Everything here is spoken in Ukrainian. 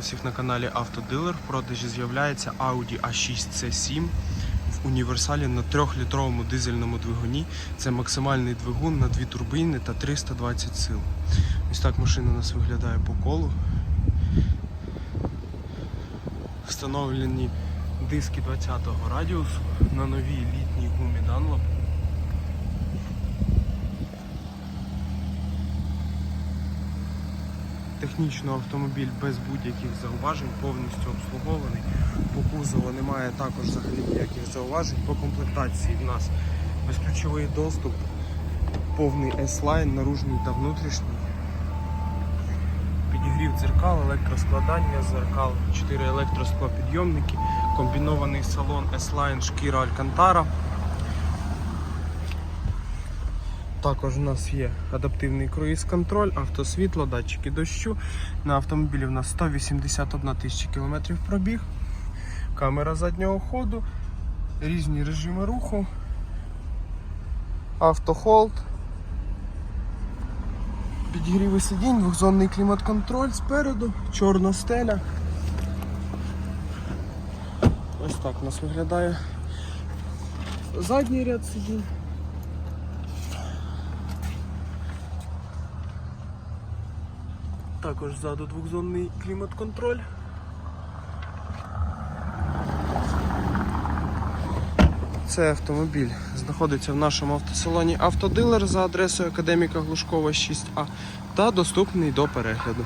Всіх на каналі Автодилер. В продажі з'являється Audi A6 C7 в універсалі на 3-літровому дизельному двигуні. Це максимальний двигун на дві турбіни та 320 сил. Ось так машина у нас виглядає по колу. Встановлені диски 20-го радіусу на новій літній гумі Dunlop. Технічно автомобіль без будь-яких зауважень, повністю обслугований. По кузову немає також взагалі ніяких зауважень. По комплектації в нас безключовий доступ, повний S-Line, наружний та внутрішній. Підігрів дзеркал, електроскладання зеркал, 4 електросклопідйомники, комбінований салон S-Line шкіра Алькантара. Також у нас є адаптивний круїз-контроль, автосвітло, датчики дощу. На автомобілі в нас 181 тисяча кілометрів пробіг, камера заднього ходу, різні режими руху, автохолд, підігріви сидінь, двохзонний клімат-контроль спереду, чорна стеля. Ось так у нас виглядає задній ряд сидінь. Також ззаду двохзонний клімат-контроль. Цей автомобіль знаходиться в нашому автосалоні Автодилер за адресою Академіка Глушкова 6А та доступний до перегляду.